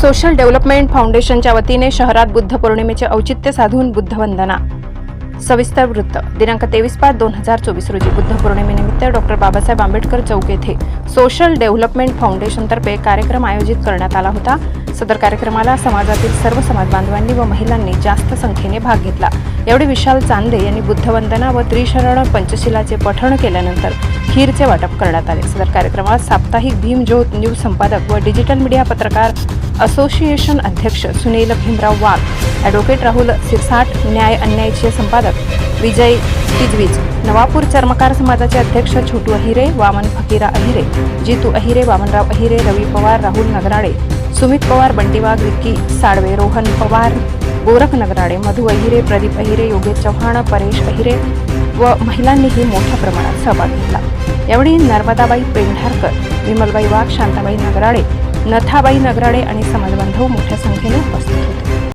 Social development फाउंडेशनच्या वतीने शहरात बुद्ध पौर्णिमेचे औचित्य साधून बुद्धवंदना. सविस्तर वृत्त. दिनांक तेवीस पाच दोन हजार चोवीस रोजी बुद्ध पौर्णिमेनिमित्त डॉक्टर बाबासाहेब आंबेडकर चौक येथे सोशल डेव्हलपमेंट फाउंडेशनतर्फे कार्यक्रम आयोजित करण्यात आला होता. सदर कार्यक्रमाला समाजातील सर्व समाज बांधवांनी व महिलांनी जास्त संख्येने भाग घेतला. एवढे विशाल चांदे यांनी बुद्धवंदना व त्रिशरण पंचशिलाचे पठण केल्यानंतर खीरचे वाटप करण्यात आले. सदर कार्यक्रमात साप्ताहिक भीमज्योत न्यूज संपादक व डिजिटल मीडिया पत्रकार असोसिएशन अध्यक्ष सुनील भीमराव वाघ ॲडव्होकेट राहुल सिरसाट न्याय अन्यायचे संपादक विजय तिजवीज. नवापूर चर्मकार समाजाचे अध्यक्ष छोटू अहिरे वामन फकीरा अहिरे जितू अहिरे वामनराव अहिरे रवी पवार राहुल नगराळे सुमित पवार बंटी वाघ विक्की साळवे रोहन पवार गोरख नगराळे मधु अहिरे प्रदीप अहिरे योगेश चव्हाण परेश अहिरे व महिलांनीही मोठ्या प्रमाणात सहभाग घेतला. यावेळी नर्मदाबाई पेंढारकर विमलबाई वाघ शांताबाई नगराळे नथाबाई नगराळे आणि समाजबांधव मोठ्या संख्येने